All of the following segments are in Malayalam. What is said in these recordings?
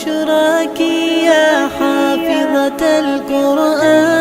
بشراك يا حافظة القرآن.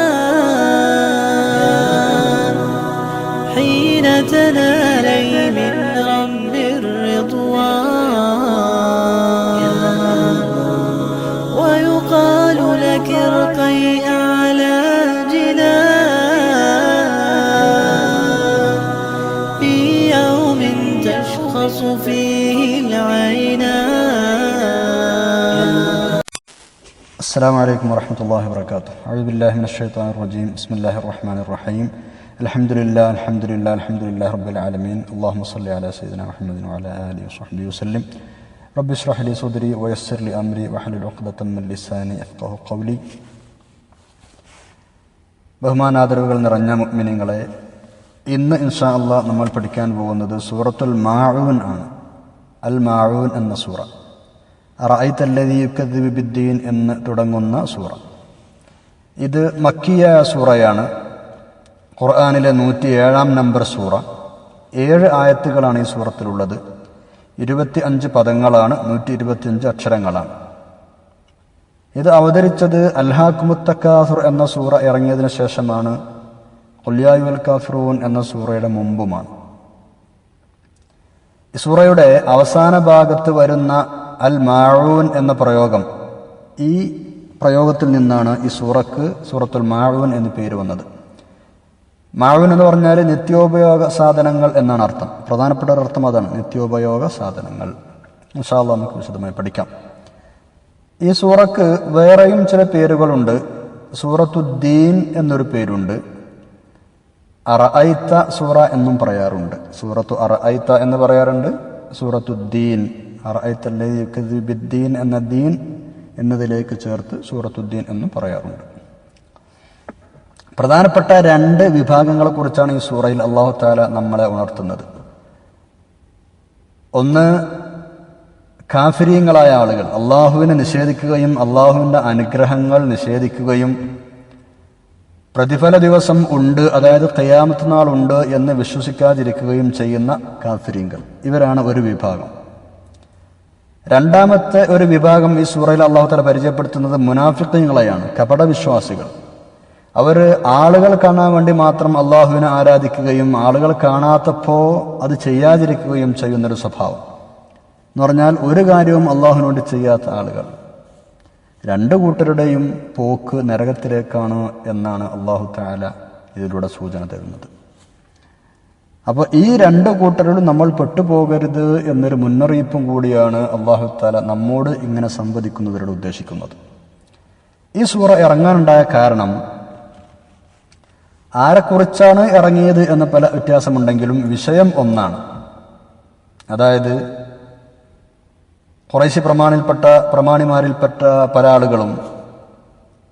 السلام عليكم ورحمة الله وبركاته أعوذ بالله من الشيطان الرجيم بسم الله الرحمن الرحيم الحمد لله الحمد لله الحمد لله رب العالمين اللهم صل على سيدنا محمد وعلى آله وصحبه وسلم رب اشرح لي صدري ويسر لي أمري واحلل عقدة من لساني يفقه قولي ബഹുമാനാദരവുകൾ നിറഞ്ഞ മുഅ്മിനീങ്ങളെ ഇന്ന് ഇൻഷാ അള്ളാ നമ്മൾ പഠിക്കാൻ പോകുന്നത് സൂറത്തുൽ മാഊൻ ആണ് അൽ മാഊൻ എന്ന സൂറ ബിദ്ദീൻ എന്ന് തുടങ്ങുന്ന സൂറ. ഇത് മക്കിയ സൂറയാണ്. ഖുർആാനിലെ നൂറ്റി ഏഴാം നമ്പർ സൂറ. ഏഴ് ആയത്തുകളാണ് ഈ സൂറത്തിലുള്ളത്. ഇരുപത്തി അഞ്ച് പദങ്ങളാണ് നൂറ്റി ഇരുപത്തിയഞ്ച് അക്ഷരങ്ങളാണ്. ഇത് അവതരിച്ചത് അൽഹാഖുമുത്തക്കാസുർ എന്ന സൂറ ഇറങ്ങിയതിന് ശേഷമാണ്. കൊല്യായുൽ കാഫിറൂൻ എന്ന സൂറയുടെ മുമ്പുമാണ്. സൂറയുടെ അവസാന ഭാഗത്ത് വരുന്ന അൽ മാഴൂൻ എന്ന പ്രയോഗം. ഈ പ്രയോഗത്തിൽ നിന്നാണ് ഈ സൂറക്ക് സൂറത്തുൽ മാഴൂൻ എന്ന് പേര് വന്നത്. മാഴൂൻ എന്ന് പറഞ്ഞാൽ നിത്യോപയോഗ സാധനങ്ങൾ എന്നാണ് അർത്ഥം. പ്രധാനപ്പെട്ട ഒരു അർത്ഥം അതാണ് നിത്യോപയോഗ സാധനങ്ങൾ. ഇൻഷാല്ല നമുക്ക് വിശദമായി പഠിക്കാം. ഈ സൂറക്ക് വേറെയും ചില പേരുകളുണ്ട്. സൂറത്തുദ്ദീൻ എന്നൊരു പേരുണ്ട്. അറഅയ്ത്ത സൂറ എന്നും പറയാറുണ്ട്. സൂറത്തു അറഅയ്ത്ത എന്ന് പറയാറുണ്ട്. സൂറത്തുദ്ദീൻ. അറഅയ്ത്തീൻ എന്ന ദീൻ എന്നതിലേക്ക് ചേർത്ത് സൂറത്തുദ്ദീൻ എന്ന് പറയാറുണ്ട്. പ്രധാനപ്പെട്ട രണ്ട് വിഭാഗങ്ങളെ കുറിച്ചാണ് ഈ സൂറയിൽ അള്ളാഹു താല നമ്മളെ ഉണർത്തുന്നത്. ഒന്ന് കാഫിരിയങ്ങളായ ആളുകൾ. അള്ളാഹുവിനെ നിഷേധിക്കുകയും അള്ളാഹുവിന്റെ അനുഗ്രഹങ്ങൾ നിഷേധിക്കുകയും പ്രതിഫല ദിവസം ഉണ്ട് അതായത് കയ്യാമത്ത് ഉണ്ട് എന്ന് വിശ്വസിക്കാതിരിക്കുകയും ചെയ്യുന്ന കാഫിരീങ്ങൾ. ഇവരാണ് ഒരു വിഭാഗം. രണ്ടാമത്തെ ഒരു വിഭാഗം ഈ സൂറയിൽ അള്ളാഹു തല പരിചയപ്പെടുത്തുന്നത് മുനാഫിക്കങ്ങളെയാണ് കപടവിശ്വാസികൾ. അവർ ആളുകൾ കാണാൻ വേണ്ടി മാത്രം അള്ളാഹുവിനെ ആരാധിക്കുകയും ആളുകൾ കാണാത്തപ്പോൾ അത് ചെയ്യാതിരിക്കുകയും ചെയ്യുന്നൊരു സ്വഭാവം. എന്ന് പറഞ്ഞാൽ ഒരു കാര്യവും അള്ളാഹുവിനോട് ചെയ്യാത്ത ആളുകൾ. രണ്ട് കൂട്ടരുടെയും പോക്ക് നരകത്തിലേക്കാണ് എന്നാണ് അള്ളാഹു താല ഇതിലൂടെ സൂചന തരുന്നത്. അപ്പോൾ ഈ രണ്ട് കൂട്ടരോട് നമ്മൾ പെട്ടുപോകരുത് എന്നൊരു മുന്നറിയിപ്പും കൂടിയാണ് അള്ളാഹു താല നമ്മോട് ഇങ്ങനെ സംവദിക്കുന്നവരോട് ഉദ്ദേശിക്കുന്നത്. ഈ സൂറ ഇറങ്ങാനുണ്ടായ കാരണം ആരെക്കുറിച്ചാണ് ഇറങ്ങിയത് എന്ന പല വ്യത്യാസമുണ്ടെങ്കിലും വിഷയം ഒന്നാണ്. അതായത് കുറേശ്ശി പ്രമാണിൽപ്പെട്ട പ്രമാണിമാരിൽപ്പെട്ട പല ആളുകളും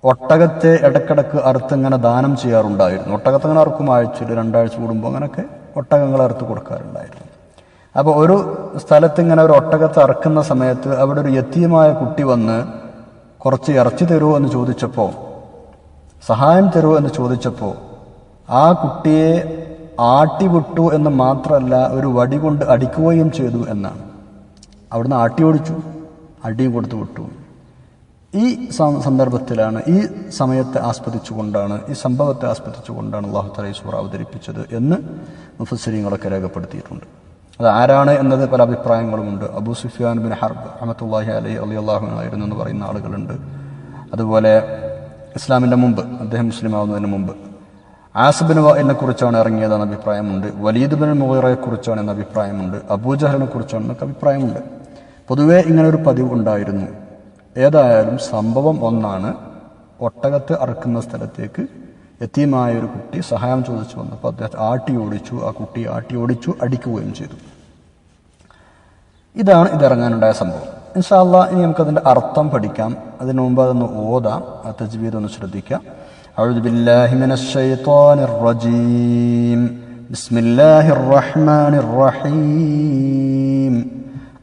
ഒട്ടകത്തെ ഇടക്കിടക്ക് അറുത്തിങ്ങനെ ദാനം ചെയ്യാറുണ്ടായിരുന്നു. ഒട്ടകത്തെ അങ്ങനെ അറുക്കും ആഴ്ചയിൽ രണ്ടാഴ്ച കൂടുമ്പോൾ അങ്ങനെയൊക്കെ ഒട്ടകങ്ങൾ അറുത്ത് കൊടുക്കാറുണ്ടായിരുന്നു. അപ്പോൾ ഒരു സ്ഥലത്ത് ഇങ്ങനെ ഒരു ഒട്ടകത്തെ അറക്കുന്ന സമയത്ത് അവിടെ ഒരു യത്തീയമായ കുട്ടി വന്ന് കുറച്ച് ഇറച്ചി തരുമോ എന്ന് ചോദിച്ചപ്പോൾ സഹായം തരുമോ എന്ന് ചോദിച്ചപ്പോൾ ആ കുട്ടിയെ ആട്ടിവിട്ടു എന്ന് മാത്രമല്ല ഒരു വടി കൊണ്ട് അടിക്കുകയും ചെയ്തു എന്നാണ്. അവിടുന്ന് ആട്ടി ഓടിച്ചു അടിയും കൊടുത്തു വിട്ടു. ഈ സന്ദർഭത്തിലാണ് ഈ സമയത്തെ ആസ്പദിച്ചുകൊണ്ടാണ് ഈ സംഭവത്തെ ആസ്പദിച്ചുകൊണ്ടാണ് അള്ളാഹു തലൈ സൂറ അവതരിപ്പിച്ചത് എന്ന് മുഫസരിങ്ങളൊക്കെ രേഖപ്പെടുത്തിയിട്ടുണ്ട്. അത് ആരാണ് എന്നത് പല അഭിപ്രായങ്ങളുമുണ്ട്. അബൂ സുഫിയാൻ ബിൻ ഹർബ് അഹമ്മത്തുല്ലാഹി അലി അലി അള്ളാഹുനായിരുന്നു എന്ന് പറയുന്ന ആളുകളുണ്ട്. അതുപോലെ ഇസ്ലാമിന്റെ മുമ്പ് അദ്ദേഹം മുസ്ലിം ആവുന്നതിന് മുമ്പ് ആസബിൻ വായിലിനെ കുറിച്ചാണ് ഇറങ്ങിയതെന്ന അഭിപ്രായമുണ്ട്. വലീദ് ബിൻ മുഹറയെ കുറിച്ചാണ് എന്ന അഭിപ്രായമുണ്ട്. അബൂജഹലിനെ കുറിച്ചാണ് എന്നൊക്കെ അഭിപ്രായമുണ്ട്. പൊതുവേ ഇങ്ങനെ ഒരു പതിവ് ഉണ്ടായിരുന്നു. ഏതായാലും സംഭവം ഒന്നാണ് ഒട്ടകത്ത് അറക്കുന്ന സ്ഥലത്തേക്ക് എത്തിയമായ ഒരു കുട്ടി സഹായം ചോദിച്ചു വന്നപ്പോൾ അദ്ദേഹത്തെ ആട്ടി ഓടിച്ചു ആ കുട്ടി ആട്ടി ഓടിച്ചു അടിക്കുകയും ചെയ്തു ഇതാണ് ഇതിറങ്ങാനുണ്ടായ സംഭവം ഇൻഷാല്ല ഇനി നമുക്കതിൻ്റെ അർത്ഥം പഠിക്കാം അതിനു മുമ്പ് അതൊന്ന് ഓതാം ആ തജ്വീദ് ഒന്ന് ശ്രദ്ധിക്കാം أعوذ بالله من الشيطان الرجيم بسم الله الرحمن الرحيم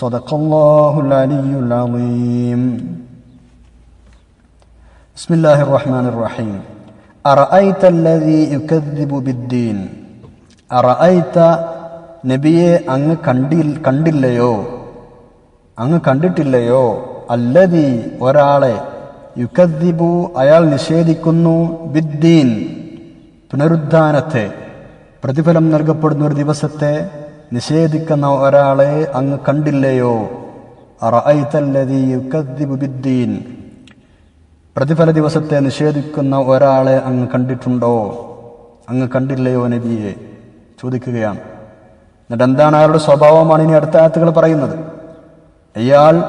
صدق الله العلي العظيم بسم الله الرحمن الرحيم أرأيت الذي يكذب بالدين أرأيت നബിയെ അങ്ങ് കണ്ടിൽ കണ്ടില്ലയോ അങ്ങ് കണ്ടിട്ടില്ലയോ അല്ലതി ഒരാളെ യുക്കദ്ദിബു അയാൾ നിഷേധിക്കുന്നു ബിദ്ദീൻ പുനരുദ്ധാനത്തെ പ്രതിഫലം നൽകപ്പെടുന്ന ഒരു ദിവസത്തെ നിഷേധിക്കുന്ന ഒരാളെ അങ്ങ് കണ്ടില്ലയോ? പ്രതിഫല ദിവസത്തെ നിഷേധിക്കുന്ന ഒരാളെ അങ്ങ് കണ്ടിട്ടുണ്ടോ? അങ്ങ് കണ്ടില്ലയോ നബിയെ? ചോദിക്കുകയാണ്. എന്നിട്ട് എന്താണ് അയാളുടെ സ്വഭാവമാണ് ഇനി അടുത്ത ആത്തുകൾ പറയുന്നത്? അയാൾ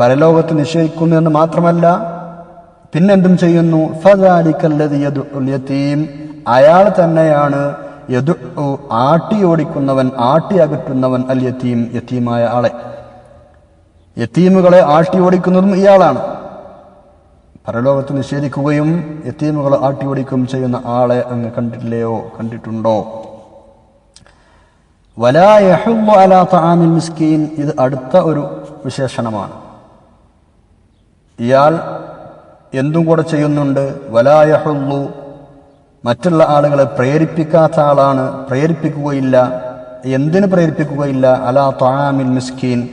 പരലോകത്ത് നിഷേധിക്കുന്നു എന്ന് മാത്രമല്ല പിന്നെന്തും ചെയ്യുന്നു? അയാൾ തന്നെയാണ് യദു ആട്ടി ഓടിക്കുന്നവൻ ആട്ടി അകറ്റുന്നവൻ അൽ യത്തീം യത്തീമായ ആളെ. യത്തീമുകളെ ആട്ടി ഓടിക്കുന്നതും ഇയാളാണ്. പരലോകത്ത് നിഷേധിക്കുകയും യത്തീമുകളെ ആട്ടി ഓടിക്കുകയും ചെയ്യുന്ന ആളെ അങ്ങ് കണ്ടിട്ടില്ലയോ? കണ്ടിട്ടുണ്ടോ? വലാ യഹുള്ളു അലാ മിസ്കീൻ. ഇത് അടുത്ത ഒരു വിശേഷണമാണ്. ഇയാൾ എന്തും കൂടെ ചെയ്യുന്നുണ്ട്. വലാ യഹുള്ളു മറ്റുള്ള ആളുകളെ പ്രേരിപ്പിക്കാത്ത ആളാണ് പ്രേരിപ്പിക്കുകയില്ല. എന്തിനു പ്രേരിപ്പിക്കുകയില്ല? അലാ തആമിൽ മിസ്കീൻ.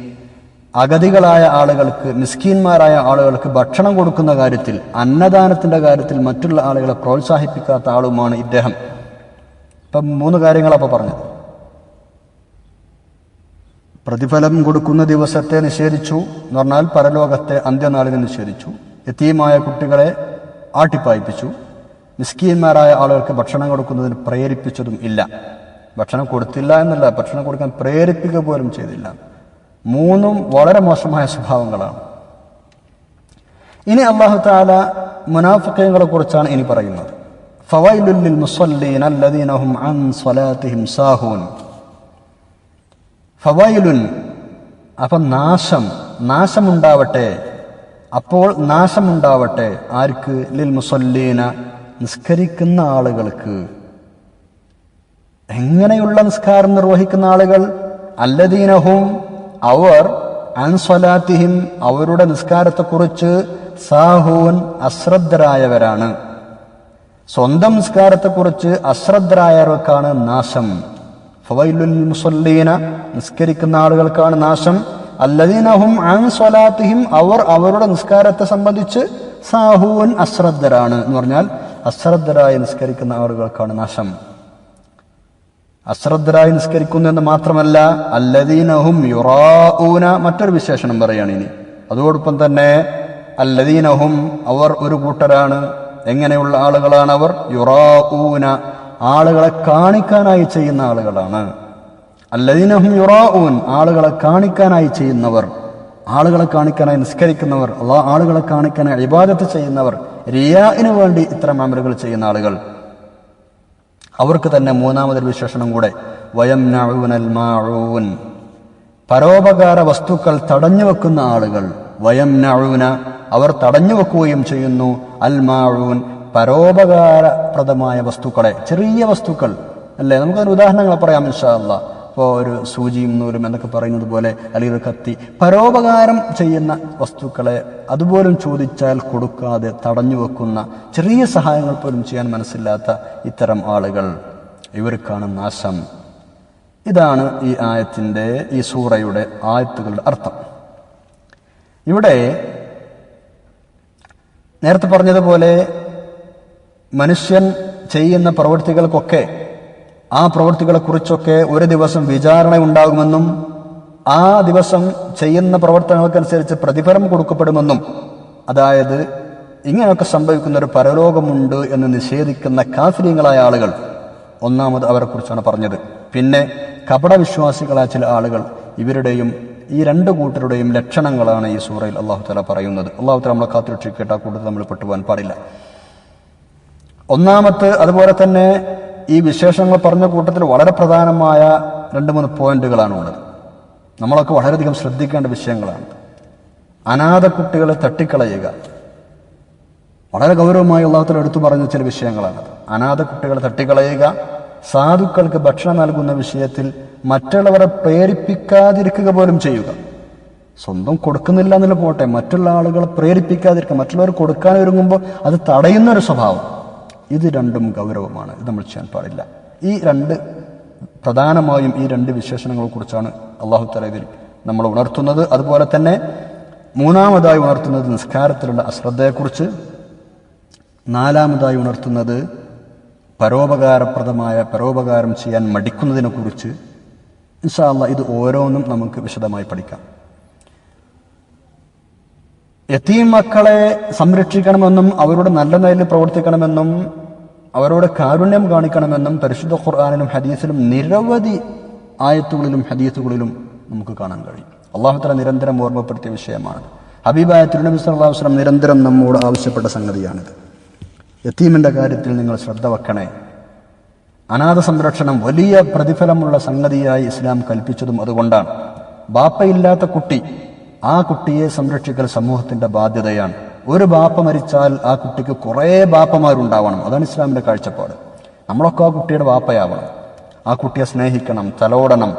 അഗതികളായ ആളുകൾക്ക് മിസ്കീന്മാരായ ആളുകൾക്ക് ഭക്ഷണം കൊടുക്കുന്ന കാര്യത്തിൽ അന്നദാനത്തിന്റെ കാര്യത്തിൽ മറ്റുള്ള ആളുകളെ പ്രോത്സാഹിപ്പിക്കാത്ത ആളുമാണ് ഇദ്ദേഹം. ഇപ്പം മൂന്ന് കാര്യങ്ങളപ്പോൾ പറഞ്ഞത്. പ്രതിഫലം കൊടുക്കുന്ന ദിവസത്തെ നിഷേധിച്ചു എന്ന് പറഞ്ഞാൽ പരലോകത്തെ അന്ത്യനാളിനെ നിഷേധിച്ചു. എത്തിയുമായ കുട്ടികളെ ആട്ടിപ്പായിപ്പിച്ചു. മിസ്കീന്മാരായ ആളുകൾക്ക് ഭക്ഷണം കൊടുക്കുന്നതിന് പ്രേരിപ്പിച്ചതും ഇല്ല. ഭക്ഷണം കൊടുത്തില്ല എന്നല്ല ഭക്ഷണം കൊടുക്കാൻ പ്രേരിപ്പിക്കുക പോലും ചെയ്തില്ല. മൂന്നും വളരെ മോശമായ സ്വഭാവങ്ങളാണ്. ഇനി അള്ളാഹു താല മുനാഫിക്കങ്ങളെ കുറിച്ചാണ് ഇനി പറയുന്നത്. അൻ സ്വലാത്തിഹിം സാഹൂൻ. അപ്പം നാശം നാശമുണ്ടാവട്ടെ. അപ്പോൾ നാശമുണ്ടാവട്ടെ. ആർക്ക്? ലിൽ മുസല്ലീന നിസ്കരിക്കുന്ന ആളുകൾക്ക് എങ്ങനെയുള്ള നിസ്കാരം നിർവഹിക്കുന്ന ആളുകൾ? അല്ലദീനഹും അവർ അൻസ്വലാത്തിഹിം അവരുടെ നിസ്കാരത്തെക്കുറിച്ച് സാഹൂൻ അശ്രദ്ധരായവരാണ്. സ്വന്തം നിസ്കാരത്തെക്കുറിച്ച് അശ്രദ്ധരായവർക്കാണ് നാശം. ഫവൈലുൽ മുസല്ലീന നിസ്കരിക്കുന്ന ആളുകൾക്കാണ് നാശം. അല്ലദീനഹും അൻ സ്വലാത്തിഹിം അവർ അവരുടെ നിസ്കാരത്തെ സംബന്ധിച്ച് സാഹൂൻ അശ്രദ്ധരാണ് എന്ന് പറഞ്ഞാൽ അശ്രദ്ധരായി നിസ്കരിക്കുന്ന ആളുകൾക്കാണ് നാശം. അശ്രദ്ധരായി നിസ്കരിക്കുന്നു എന്ന് മാത്രമല്ല അല്ലദീനഹും യുറാഊന മറ്റൊരു വിശേഷണം പറയുകയാണ് ഇനി. അതോടൊപ്പം തന്നെ അല്ലദീനഹും അവർ ഒരു കൂട്ടരാണ്. എങ്ങനെയുള്ള ആളുകളാണ് അവർ? യുറാഊന ആളുകളെ കാണിക്കാനായി ചെയ്യുന്ന ആളുകളാണ്. അല്ലദീനഹും യുറാഊൻ ആളുകളെ കാണിക്കാനായി ചെയ്യുന്നവർ. ആളുകളെ കാണിക്കാനായി നിസ്കരിക്കുന്നവർ അള്ളാ ആളുകളെ കാണിക്കാനായി ഇബാദത്ത് ചെയ്യുന്നവർ റിയാഇന് വേണ്ടി ഇത്തരം അമലുകൾ ചെയ്യുന്ന ആളുകൾ. അവർക്ക് തന്നെ മൂന്നാമതൊരു വിശേഷണം കൂടെ. വയം മാഊൻ. പരോപകാര വസ്തുക്കൾ തടഞ്ഞു വെക്കുന്ന ആളുകൾ. വയം നഴുന അവർ തടഞ്ഞു വെക്കുകയും ചെയ്യുന്നു. അൽ പരോപകാരപ്രദമായ വസ്തുക്കളെ ചെറിയ വസ്തുക്കൾ. അല്ലേ? നമുക്കതിന് ഉദാഹരണങ്ങൾ പറയാം ഇൻഷാ അല്ലാ ഇപ്പോൾ ഒരു സൂചിയും നൂലും എന്നൊക്കെ പറയുന്നത് പോലെ അല്ലെങ്കിൽ കത്തി. പരോപകാരം ചെയ്യുന്ന വസ്തുക്കളെ അതുപോലും ചോദിച്ചാൽ കൊടുക്കാതെ തടഞ്ഞു വെക്കുന്ന ചെറിയ സഹായങ്ങൾ പോലും ചെയ്യാൻ മനസ്സില്ലാത്ത ഇത്തരം ആളുകൾ ഇവർക്കാണ് നാശം. ഇതാണ് ഈ ആയത്തിന്റെ ഈ സൂറയുടെ ആയത്തുകളുടെ അർത്ഥം. ഇവിടെ നേരത്തെ പറഞ്ഞതുപോലെ മനുഷ്യൻ ചെയ്യുന്ന പ്രവൃത്തികൾക്കൊക്കെ ആ പ്രവൃത്തികളെക്കുറിച്ചൊക്കെ ഒരു ദിവസം വിചാരണ ഉണ്ടാകുമെന്നും ആ ദിവസം ചെയ്യുന്ന പ്രവർത്തനങ്ങൾക്കനുസരിച്ച് പ്രതിഫലം കൊടുക്കപ്പെടുമെന്നും അതായത് ഇങ്ങനെയൊക്കെ സംഭവിക്കുന്ന ഒരു പരലോകമുണ്ട് എന്ന് നിഷേധിക്കുന്ന കാഫര്യങ്ങളായ ആളുകൾ ഒന്നാമത് അവരെക്കുറിച്ചാണ് പറഞ്ഞത്. പിന്നെ കപടവിശ്വാസികളായ ചില ആളുകൾ ഇവരുടെയും ഈ രണ്ട് കൂട്ടരുടെയും ലക്ഷണങ്ങളാണ് ഈ സൂറയിൽ അള്ളാഹു തല പറയുന്നത്. അള്ളാഹു തല നമ്മളെ കാത്തുരക്ഷിക്കേട്ട കൂട്ടത്തിൽ നമ്മൾ പെട്ടുപോകാൻ പാടില്ല. ഒന്നാമത്തെ അതുപോലെ തന്നെ ഈ വിശേഷങ്ങൾ പറഞ്ഞ കൂട്ടത്തിൽ വളരെ പ്രധാനമായ രണ്ട് മൂന്ന് പോയിന്റുകളാണ് ഉള്ളത്. നമ്മളൊക്കെ വളരെയധികം ശ്രദ്ധിക്കേണ്ട വിഷയങ്ങളാണ്. അനാഥ കുട്ടികളെ തട്ടിക്കളയുക. വളരെ ഗൗരവമായി അള്ളാഹുത്തല എടുത്തു പറഞ്ഞ ചില വിഷയങ്ങളാണ് അനാഥ കുട്ടികളെ തട്ടിക്കളയുക സാധുക്കൾക്ക് ഭക്ഷണം നൽകുന്ന വിഷയത്തിൽ മറ്റുള്ളവരെ പ്രേരിപ്പിക്കാതിരിക്കുക പോലും ചെയ്യുക. സ്വന്തം കൊടുക്കുന്നില്ല എന്നുള്ള പോട്ടെ മറ്റുള്ള ആളുകളെ പ്രേരിപ്പിക്കാതിരിക്കുക മറ്റുള്ളവർ കൊടുക്കാൻ ഒരുങ്ങുമ്പോൾ അത് തടയുന്ന ഒരു സ്വഭാവം. ഇത് രണ്ടും ഗൗരവമാണ്. ഇത് നമ്മൾ ചെയ്യാൻ പാടില്ല. ഈ രണ്ട് പ്രധാനമായും ഈ രണ്ട് വിശേഷണങ്ങളെ കുറിച്ചാണ് അള്ളാഹു തല ഇതിൽ നമ്മൾ ഉണർത്തുന്നത്. അതുപോലെ തന്നെ മൂന്നാമതായി ഉണർത്തുന്നത് നിസ്കാരത്തിലുള്ള അശ്രദ്ധയെക്കുറിച്ച് നാലാമതായി ഉണർത്തുന്നത് പരോപകാരപ്രദമായ പരോപകാരം ചെയ്യാൻ മടിക്കുന്നതിനെക്കുറിച്ച്. ഇൻഷാല്ല ഇത് ഓരോന്നും നമുക്ക് വിശദമായി പഠിക്കാം. യത്തീം മക്കളെ സംരക്ഷിക്കണമെന്നും അവരുടെ നല്ല നിലയിൽ പ്രവർത്തിക്കണമെന്നും അവരോട് കാരുണ്യം കാണിക്കണമെന്നും പരിശുദ്ധ ഖുർആാനിലും ഹദീസിലും നിരവധി ആയത്തുകളിലും ഹദീസുകളിലും നമുക്ക് കാണാൻ കഴിയും. അള്ളാഹുത്തല നിരന്തരം ഓർമ്മപ്പെടുത്തിയ വിഷയമാണ്. ഹബീബായ തിരുനബി വസല്ലം നിരന്തരം നമ്മോട് ആവശ്യപ്പെട്ട സംഗതിയാണിത്. യത്തീമിന്റെ കാര്യത്തിൽ നിങ്ങൾ ശ്രദ്ധ വെക്കണേ. അനാഥ സംരക്ഷണം വലിയ പ്രതിഫലമുള്ള സംഗതിയായി ഇസ്ലാം കൽപ്പിച്ചതും അതുകൊണ്ടാണ്. ബാപ്പയില്ലാത്ത കുട്ടി ആ കുട്ടിയെ സംരക്ഷിക്കൽ സമൂഹത്തിന്റെ ബാധ്യതയാണ്. ഒരു ബാപ്പ മരിച്ചാൽ ആ കുട്ടിക്ക് കുറേ ബാപ്പമാരുണ്ടാവണം. അതാണ് ഇസ്ലാമിന്റെ കാഴ്ചപ്പാട്. നമ്മളൊക്കെ ആ കുട്ടിയുടെ ബാപ്പയാവണം. ആ കുട്ടിയെ സ്നേഹിക്കണം തലോടണം.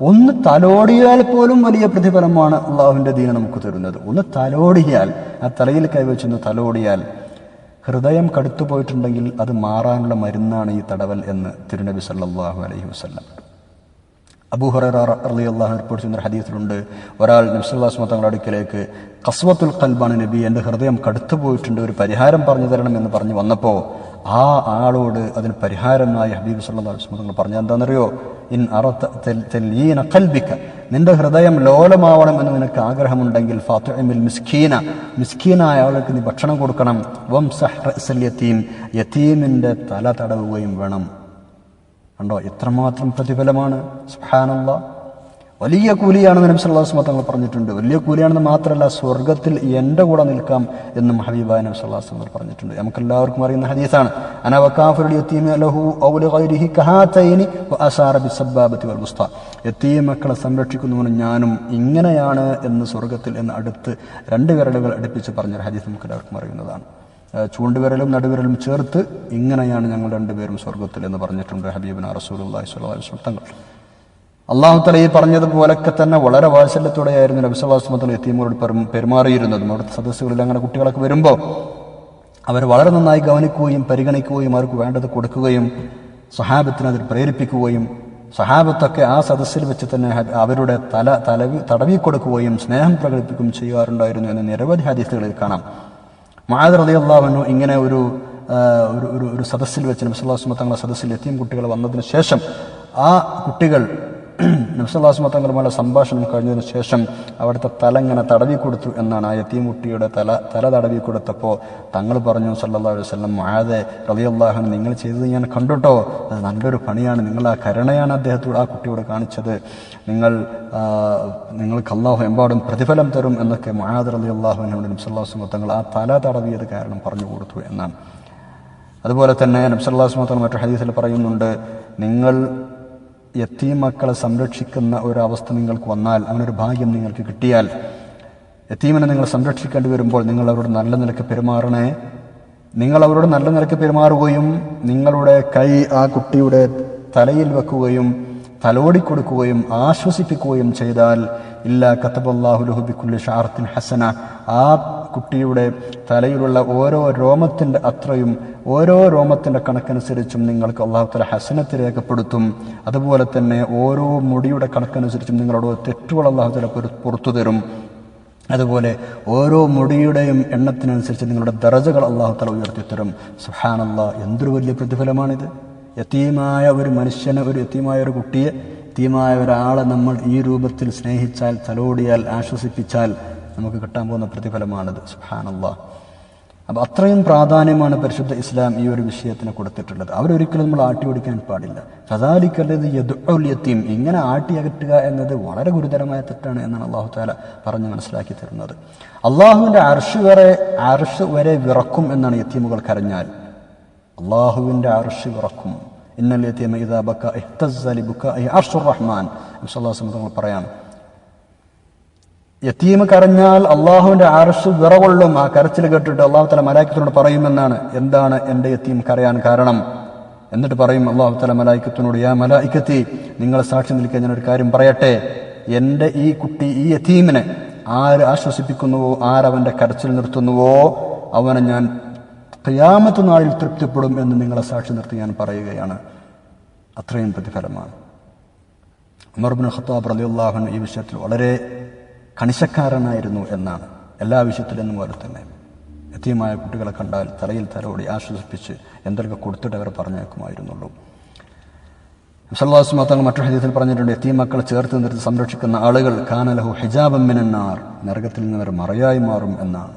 ഒന്ന് തലോടിയാൽ പോലും വലിയ പ്രതിഫലമാണ് അള്ളാഹുവിന്റെ ദീന നമുക്ക് തരുന്നത്. ഒന്ന് തലോടിയാൽ ആ തലയിൽ കൈവച്ചൊന്ന് തലോടിയാൽ ഹൃദയം കടുത്തുപോയിട്ടുണ്ടെങ്കിൽ അത് മാറാനുള്ള മരുന്നാണ് ഈ തടവൽ എന്ന് തിരുനബി സല്ലാഹു അലൈഹി വസല്ലം. അബൂഹുറ അലി അള്ളാഹു റിപ്പോർട്ട് ചെയ്യുന്ന ഹദീസിലുണ്ട്. ഒരാൾ നബ്സുല്ലാസ് തങ്ങളുടെ അടുക്കിലേക്ക് കസ്വത്തുൽ കൽബാണ് നബി എന്റെ ഹൃദയം കടുത്തു പോയിട്ടുണ്ട് ഒരു പരിഹാരം പറഞ്ഞു തരണം എന്ന് പറഞ്ഞു വന്നപ്പോൾ ആ ആളോട് അതിന് പരിഹാരമായി ഹബീബ് സല്ലാ വസ്ലം തങ്ങൾ പറഞ്ഞു എന്താണെന്നറിയോ? ഇൻ അറീന കൽബിക്ക നിന്റെ ഹൃദയം ലോലമാവണം എന്ന് നിനക്ക് ആഗ്രഹമുണ്ടെങ്കിൽ ഫാത്തുമിൽ മിസ്കീന മിസ്കീനായ ആൾക്ക് നീ ഭക്ഷണം കൊടുക്കണം. വം സഹ്റസൽ യത്തീം യത്തീമിന്റെ തല തടവുകയും വേണം. കണ്ടോ എത്രമാത്രം പ്രതിഫലമാണ്? സുഹാനുള്ള വലിയ കൂലിയാണെന്ന് നബി അലൈഹി തങ്ങൾ പറഞ്ഞിട്ടുണ്ട്. വലിയ കൂലിയാണെന്ന് മാത്രമല്ല സ്വർഗത്തിൽ എന്റെ കൂടെ നിൽക്കാം എന്നും ഹബീബായ നബി അള്ളാഹു തങ്ങൾ പറഞ്ഞിട്ടുണ്ട്. നമുക്ക് എല്ലാവർക്കും അറിയുന്ന ഹദീസാണ്. യതീം മക്കളെ സംരക്ഷിക്കുന്നവനും ഞാനും ഇങ്ങനെയാണ് എന്ന് സ്വർഗത്തിൽ എന്ന് അടുത്ത് രണ്ട് വിരലുകൾ അടുപ്പിച്ച് പറഞ്ഞൊരു ഹദീസ് നമുക്ക് എല്ലാവർക്കും അറിയുന്നതാണ്. ചൂണ്ടുവിരലും നടുവിരലും ചേർത്ത് ഇങ്ങനെയാണ് ഞങ്ങൾ രണ്ടുപേരും സ്വർഗത്തിൽ എന്ന് പറഞ്ഞിട്ടുണ്ട് സ്വല്ലല്ലാഹു അലൈഹി വസല്ലം തങ്ങൾ. അള്ളാഹു തല ഈ പറഞ്ഞതുപോലൊക്കെ തന്നെ വളരെ വാത്സല്യത്തോടെയായിരുന്നു നബി സല്ലല്ലാഹു അലൈഹി വസല്ലം യത്തീമോട് പെരും- പെരുമാറിയിരുന്നതും. അവിടുത്തെ സദസ്സുകളിൽ അങ്ങനെ കുട്ടികളൊക്കെ വരുമ്പോൾ അവർ വളരെ നന്നായി ഗവനിക്കുകയും പരിഗണിക്കുകയും അവർക്ക് വേണ്ടത് കൊടുക്കുകയും സഹാബത്തിനെ അതിൽ പ്രേരിപ്പിക്കുകയും സഹാബത്തൊക്കെ ആ സദസ്സിൽ വെച്ച് തന്നെ അവരുടെ തല തലവി തടവി കൊടുക്കുകയും സ്നേഹം പ്രകടിപ്പിക്കുകയും ചെയ്യാറുണ്ടായിരുന്നു എന്ന് നിരവധി ഹദീസുകളിൽ കാണാം. മഹാദ് റളിയല്ലാഹു ഇങ്ങനെ ഒരു ആ, ഒരു ഒരു ഒരു സദസ്സിൽ വെച്ച് നബിസ്വല്ലാ തങ്ങളുടെ സദസ്സിൽ എത്തിയും കുട്ടികൾ വന്നതിന് ശേഷം ആ കുട്ടികൾ നബ്സല്ലാസ്മ തങ്ങളുമായുള്ള സംഭാഷണം കഴിഞ്ഞതിന് ശേഷം അവിടുത്തെ തല ഇങ്ങനെ തടവി കൊടുത്തു എന്നാണ് ആ യത്തീമുട്ടിയുടെ തല തല തടവി കൊടുത്തപ്പോൾ തങ്ങൾ പറഞ്ഞു സല്ലാ അലൈഹി വസല്ലം റബിയുള്ളാഹൻ നിങ്ങൾ ചെയ്തത് ഞാൻ കണ്ടുട്ടോ. അത് നല്ലൊരു പണിയാണ്. നിങ്ങൾ ആ കരുണയാണ് അദ്ദേഹത്തോട് ആ കുട്ടിയോട് കാണിച്ചത്. നിങ്ങൾ നിങ്ങൾക്ക് അള്ളാഹു എമ്പാടും പ്രതിഫലം തരും എന്നൊക്കെ മഹാദ് റബി അള്ളാഹുവിനോട് നബ്സല്ലാസ്മ തങ്ങൾ ആ തല തടവിയത് കാരണം പറഞ്ഞു കൊടുത്തു എന്നാണ്. അതുപോലെ തന്നെ നബ്സല്ലാസ്മ തങ്ങൾ മറ്റു ഹദീസിൽ പറയുന്നുണ്ട് നിങ്ങൾ യത്തീം മക്കളെ സംരക്ഷിക്കുന്ന ഒരവസ്ഥ നിങ്ങൾക്ക് വന്നാൽ അങ്ങനൊരു ഭാഗ്യം നിങ്ങൾക്ക് കിട്ടിയാൽ യത്തീമിനെ നിങ്ങൾ സംരക്ഷിക്കേണ്ടി വരുമ്പോൾ നിങ്ങൾ അവരോട് നല്ല നിലയ്ക്ക് പെരുമാറണേ. നിങ്ങൾ അവരോട് നല്ല നിലയ്ക്ക് പെരുമാറുകയും നിങ്ങളുടെ കൈ ആ കുട്ടിയുടെ തലയിൽ വെക്കുകയും തലോടിക്കൊടുക്കുകയും ആശ്വസിപ്പിക്കുകയും ചെയ്താൽ ഇല്ല കത്തബല്ലാഹുലുഹുബിക്കുള്ള ഷാർത്തിൻ ഹസന ആ കുട്ടിയുടെ തലയിലുള്ള ഓരോ രോമത്തിന്റെ അത്രയും ഓരോ രോമത്തിന്റെ കണക്കനുസരിച്ചും നിങ്ങൾക്ക് അള്ളാഹു തല ഹസനത്ത് രേഖപ്പെടുത്തും. അതുപോലെ തന്നെ ഓരോ മുടിയുടെ കണക്കനുസരിച്ചും നിങ്ങളോട് തെറ്റുകൾ അള്ളാഹു തല പുറത്തു തരും. അതുപോലെ ഓരോ മുടിയുടെയും എണ്ണത്തിനനുസരിച്ച് നിങ്ങളുടെ ദറജകൾ അള്ളാഹു തല ഉയർത്തിത്തരും. അള്ളാഹ് എന്തൊരു വലിയ പ്രതിഫലമാണിത്. യത്തീമായ ഒരു മനുഷ്യനെ ഒരു യത്തീമായ ഒരു കുട്ടിയെ യത്തീമായ ഒരാളെ നമ്മൾ ഈ രൂപത്തിൽ സ്നേഹിച്ചാൽ തലോടിയാൽ ആശ്വസിപ്പിച്ചാൽ നമുക്ക് കിട്ടാൻ പോകുന്ന പ്രതിഫലമാണിത്. സുഹാനല്ലാ അപ്പം അത്രയും പ്രാധാന്യമാണ് പരിശുദ്ധ ഇസ്ലാം ഈ ഒരു വിഷയത്തിന് കൊടുത്തിട്ടുള്ളത്. അവരൊരിക്കലും നമ്മൾ ആട്ടി ഓടിക്കാൻ പാടില്ല. കഥാലിക്കല്ലത് യദുല്യത്യം ഇങ്ങനെ ആട്ടി അകറ്റുക എന്നത് വളരെ ഗുരുതരമായ തെറ്റാണ് എന്നാണ് അള്ളാഹു താല പറഞ്ഞ് മനസ്സിലാക്കി തരുന്നത്. അള്ളാഹുവിന്റെ അർഷ് വരെ അർഷ് വരെ വിറക്കും എന്നാണ് യത്തീമുകൾ കരഞ്ഞാൽ. അള്ളാഹുവിന്റെ അർഷ് വിറക്കും. ഇന്നലെ യത്തീമ ഇതാ ബക്ക ഇഹ്തസ്സ ലിബുക്ക അർഷുർ റഹ്മാൻ. തങ്ങൾ പറയാം. യത്തീം കരഞ്ഞാൽ അള്ളാഹുവിന്റെ അറസ് വിറകൊള്ളും. ആ കരച്ചിൽ കേട്ടിട്ട് അള്ളാഹു തല മലായിക്കത്തിനോട് പറയുമെന്നാണ്. എന്താണ് എന്റെ യത്തീം കരയാൻ കാരണം? എന്നിട്ട് പറയും അള്ളാഹു തല മലായിക്കത്തിനോട് യാ മലായിക്കത്തി നിങ്ങൾ സാക്ഷി നിൽക്കാൻ ഞാനൊരു കാര്യം പറയട്ടെ. എന്റെ ഈ കുട്ടി ഈ യത്തീമിനെ ആര് ആശ്വസിപ്പിക്കുന്നുവോ ആരവന്റെ കരച്ചിൽ നിർത്തുന്നുവോ അവനെ ഞാൻ ക്യാമത്ത് നാളിൽ തൃപ്തിപ്പെടും എന്ന് നിങ്ങളെ സാക്ഷി നിർത്തി ഞാൻ പറയുകയാണ്. അത്രയും പ്രതിഫലമാണ്. ഉമർബിൻ ഖത്താബ് റലിയുള്ളാഹുൻ ഈ വിഷയത്തിൽ വളരെ കണിശക്കാരനായിരുന്നു എന്നാണ് എല്ലാ വിഷയത്തിലെന്നും പോലെ തന്നെ എത്തിയമായ കുട്ടികളെ കണ്ടാൽ തലയിൽ തലോടി ആശ്വസിപ്പിച്ച് എന്തൊക്കെ കൊടുത്തിട്ട് അവർ പറഞ്ഞേക്കുമായിരുന്നുള്ളൂ. സല്ലാസ് മാത്രങ്ങൾ മറ്റൊരു ഹദീസിൽ പറഞ്ഞിട്ടുണ്ട് എത്തിയ മക്കളെ ചേർത്ത് നിർത്തി സംരക്ഷിക്കുന്ന ആളുകൾ കാനലഹു ഹിജാബം മിനന്നാർ നരകത്തിൽ നിന്ന് അവർ മറയായി മാറും എന്നാണ്.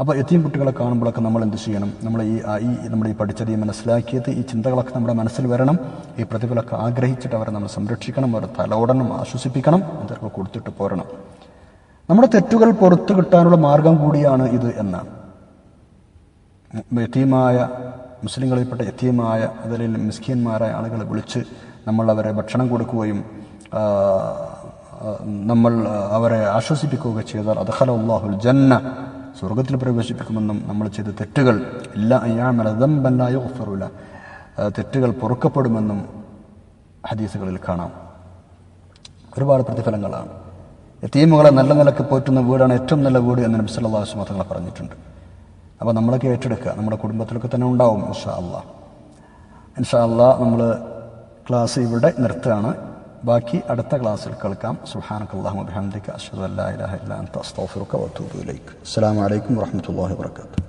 അപ്പോൾ എത്തിയും കുട്ടികളെ കാണുമ്പോഴൊക്കെ നമ്മൾ എന്ത് ചെയ്യണം? നമ്മൾ ഈ ഈ നമ്മുടെ ഈ പഠിച്ചത് ഈ മനസ്സിലാക്കിയത് ഈ ചിന്തകളൊക്കെ നമ്മുടെ മനസ്സിൽ വരണം. ഈ പ്രതിഭകളൊക്കെ ആഗ്രഹിച്ചിട്ട് അവരെ നമ്മൾ സംരക്ഷിക്കണം. അവരെ തലോടണം ആശ്വസിപ്പിക്കണം. എന്തൊക്കെ കൊടുത്തിട്ട് പോരണം. നമ്മുടെ തെറ്റുകൾ പുറത്തു കിട്ടാനുള്ള മാർഗം കൂടിയാണ് ഇത് എന്നാണ്. എത്തിയുമായ മുസ്ലിങ്ങളിൽപ്പെട്ട എത്തിയുമായ അതിൽ മിസ്കിയന്മാരായ ആളുകളെ വിളിച്ച് നമ്മൾ അവരെ ഭക്ഷണം കൊടുക്കുകയും നമ്മൾ അവരെ ആശ്വസിപ്പിക്കുകയൊക്കെ ചെയ്താൽ അദ്ഹല അള്ളാഹുൽ ജന്ന സ്വർഗത്തിൽ പ്രവേശിപ്പിക്കുമെന്നും നമ്മൾ ചെയ്ത തെറ്റുകൾ അയ്യാമലതമ്പല്ലായോ ഒഫറുല തെറ്റുകൾ പൊറുക്കപ്പെടുമെന്നും ഹദീസുകളിൽ കാണാം. ഒരുപാട് പ്രതിഫലങ്ങളാണ്. എത്തീമുകളെ നല്ല നിലയ്ക്ക് പോറ്റുന്ന വീടാണ് ഏറ്റവും നല്ല വീട് എന്ന് നബി അലൈഹി വസല്ലം പറഞ്ഞിട്ടുണ്ട്. അപ്പോൾ നമ്മളൊക്കെ ഏറ്റെടുക്കുക. നമ്മുടെ കുടുംബത്തിലൊക്കെ തന്നെ ഉണ്ടാവും ഇൻഷാ അള്ളാ ഇൻഷാ അള്ളാ നമ്മൾ ക്ലാസ് ഇവിടെ നിർത്തുകയാണ്. ബാക്കി അടുത്ത ക്ലാസ്സിൽ കേൾക്കാം സുബ്ഹാനക്കല്ലാഹു വബിഹംദിക അഷ്ഹദു അല്ലാ ഇലാഹ ഇല്ലാ അൻത അസ്തഗ്ഫിറുക വഅതൂബു ഇലൈക് അസ്സലാമു അലൈക്കും വറഹ്മത്തുള്ളാഹി വബറകാതുഹു